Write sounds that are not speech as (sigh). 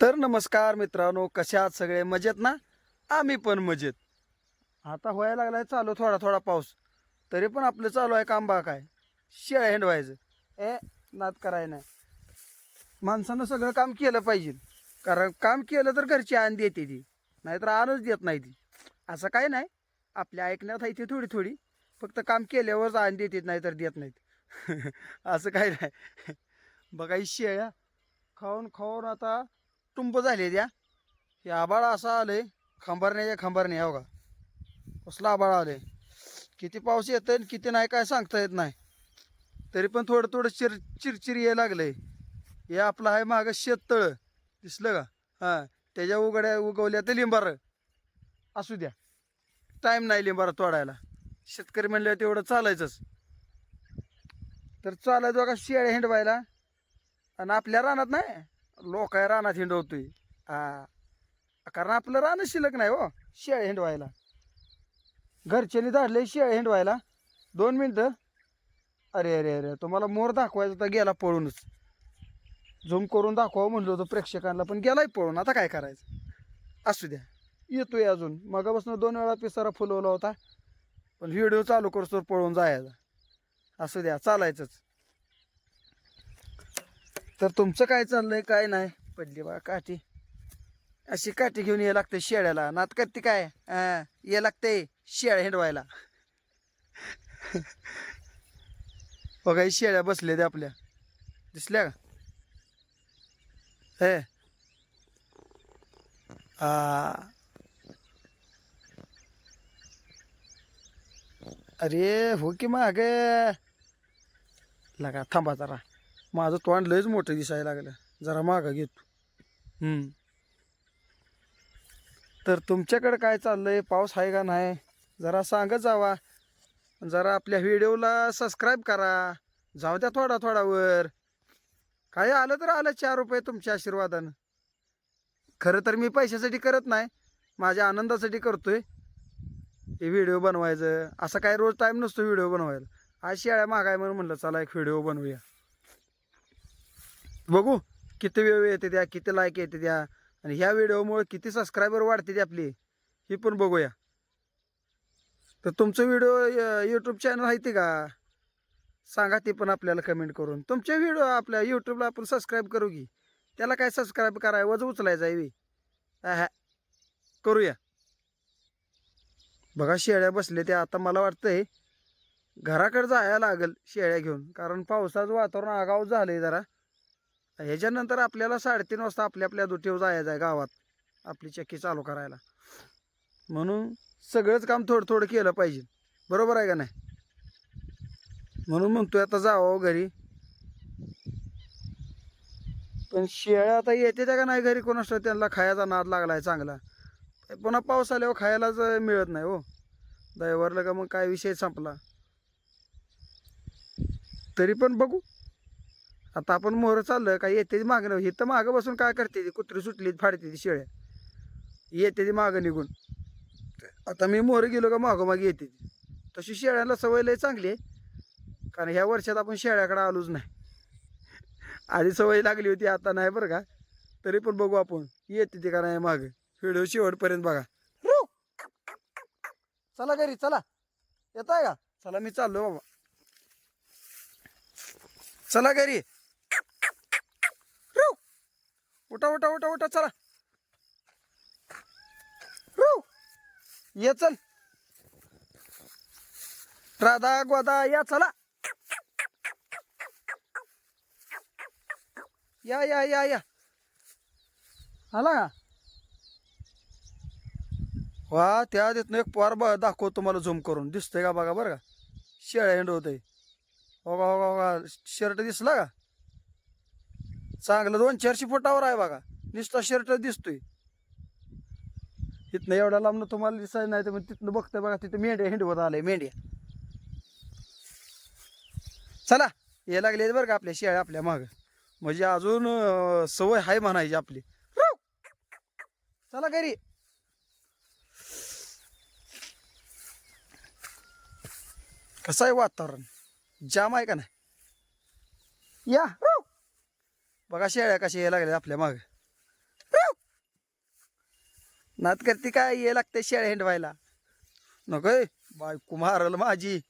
तर नमस्कार मित्रांनो कशा आहात सगळे? मजेत ना? आम्ही पण मजेत. आता व्हायला लागलाय चालू थोडा थोडा पाऊस. तरी पण आपलं चालू आहे काम बा काय. शेळ्या हेंडवायचं ए नाद कराय नाही. माणसानं सगळं काम केलं पाहिजे. कारण काम केलं तर घरची आण देते ती. नाहीतर आणच देत नाही ती. असं काय नाही. आपल्या ऐकण्यात आहे ती थोडी थोडी. फक्त काम केल्यावरच आण देते नाहीतर देत नाहीत. (laughs) असं काय नाही. बघा ही शेळ्या खाऊन खाऊन आता टुंब झाले द्या हे आबाळ असा आलंय खंबारण्याच्या खंबारणे हो का कसलं आबाळ आलंय. किती पाऊस येतं आहे किती नाही काय सांगता येत नाही. तरी पण थोडं थोडं चिर चिरचिर यायला लागलंय. हे आपलं आहे मागं शेततळ दिसलं का? हां त्याच्या उघड्या उगवल्या तर लिंबार. असू द्या. टाईम नाही लिंबार तोडायला. शेतकरी म्हणल्यावर तेवढं चालायचंच. तर चालायचं का शेळ्या हिंडवायला. आणि आपल्या रानात नाही. लोक रानात हिंडवतोय. हा. कारण आपलं रान शिल्लक नाही हो शेळ्या हिंडवायला. घरच्यांनी धाडले शेळ्या हिंडवायला. दोन मिनटं. अरे अरे अरे तुम्हाला मोर दाखवायचा तर गेला पळूनच. झूम करून दाखवावं म्हणलं होतं प्रेक्षकांना पण गेलाय पळून. आता काय करायचं? असू द्या. येतोय अजून. मगापासून दोन वेळा पिसारा फुलवला होता. पण व्हिडिओ चालू करतो पळून जायचा. असू द्या चालायचंच. तर तुमचं काय चाललंय काय नाही. पडली बा काठी. अशी काठी घेऊन ये लागते शेळ्याला. नात करते काय? ये लागते शेळ्या हिंडवायला. बघा शेळ्या बसल्या त्या आपल्या. दिसल्या का? हे. अरे हो की मागे. लगा थांबा जरा. माझं तोंड लयच मोठं दिसायला लागलं. जरा मागं घेतो तर तुमच्याकडे काय चाललं आहे पाऊस आहे का नाही? जरा सांगत जावा. जरा आपल्या व्हिडिओला सबस्क्राईब करा. जाऊ द्या थोडा थोडावर. काही काय आलं तर आलं चार रुपये तुमच्या आशीर्वादानं. खरं तर मी पैशासाठी करत नाही. माझ्या आनंदासाठी करतोय. हे व्हिडिओ बनवायचं. असं काय रोज टाईम नसतो व्हिडिओ बनवायला. आज शेळ्या मागाय म्हणून म्हणलं चला एक व्हिडिओ बनवूया. बघू किती वेळ येते द्या किती लाईक येते द्या आणि ह्या व्हिडिओमुळे किती सबस्क्रायबर वाढते ते आपली ही पण बघूया. तर तुमचं व्हिडिओ यूट्यूब चॅनल आहे ते का? सांगा ते पण आपल्याला कमेंट करून. तुमचे व्हिडिओ आपल्या यूट्यूबला आपण सबस्क्राईब करू की. त्याला काय सबस्क्राईब कराय वज उचलायचं आहे हा करूया. बघा शेळ्या बसले त्या. आता मला वाटतंय घराकडे जायला लागेल शेळ्या घेऊन. कारण पावसाचं वातावरण आगाव झालंय जरा. ह्याच्यानंतर आपल्याला साडेतीन वाजता आपल्या आपल्या दुटीवर जायचं आहे गावात. आपली चक्की चालू करायला. म्हणून सगळंच काम थोडं थोडं केलं पाहिजे. बरोबर आहे का नाही? म्हणून म्हणतोय आता जावं घरी. पण शेळ्या आता येते त्या का नाही घरी? कोणास त्यांना खायचा नाद लागला आहे चांगला. पुन्हा पाऊस आल्यावर खायलाच मिळत नाही हो. दैवरलं का मग काय विषय संपला. तरी पण बघू. आता आपण मोहर चाललं काय येते ती मागं नाही. मागं बसून काय करते ती? कुत्री सुटली फाडते ती शेळ्या. येते ती मागं निघून. आता मी मोहर गेलो का मागोमागे येते ती. तशी शेळ्याला सवय लय चांगली आहे. कारण ह्या वर्षात आपण शेळ्याकडे आलोच नाही. आधी सवय लागली होती आता नाही बरं का? तरी पण बघू आपण. येते ती का नाही मागं? व्हिडिओ शेवटपर्यंत बघा. चला घरी चला. येत आहे का? चला मी चाललो बाबा. चला घरी. उठा उठा उठा उठा चला. हो, ये चल. राधा गोदा या चला. या या या या. आला का? वा त्या देत एक पोर ब दाखव तुम्हाला झूम करून. दिसतंय का बघा बरं का? शेळ्या हिंड होतंय हो, हो का हो का शर्ट दिसला का? चांगलं दोन चारशे फुटावर आहे बघा. नुसता शर्ट दिसतोय. तिथनं एवढा लांबनं तुम्हाला दिसाय नाही तर मग तिथनं बघतोय बघा तिथं मेंढ्या हिंडवत आलंय मेंढ्या. चला हे लागले बरं का आपल्या शेळ्या आपल्या माग. म्हणजे अजून सवय आहे म्हणायची आपली. चला घरी. कसं आहे वातावरण? जाम आहे का नाही? या बघा शेळ्या कशा हे लागल्या आपल्या माग. नात करते काय? ये लागते शेळ्या हिंडवायला. नको बाय मारल माझी.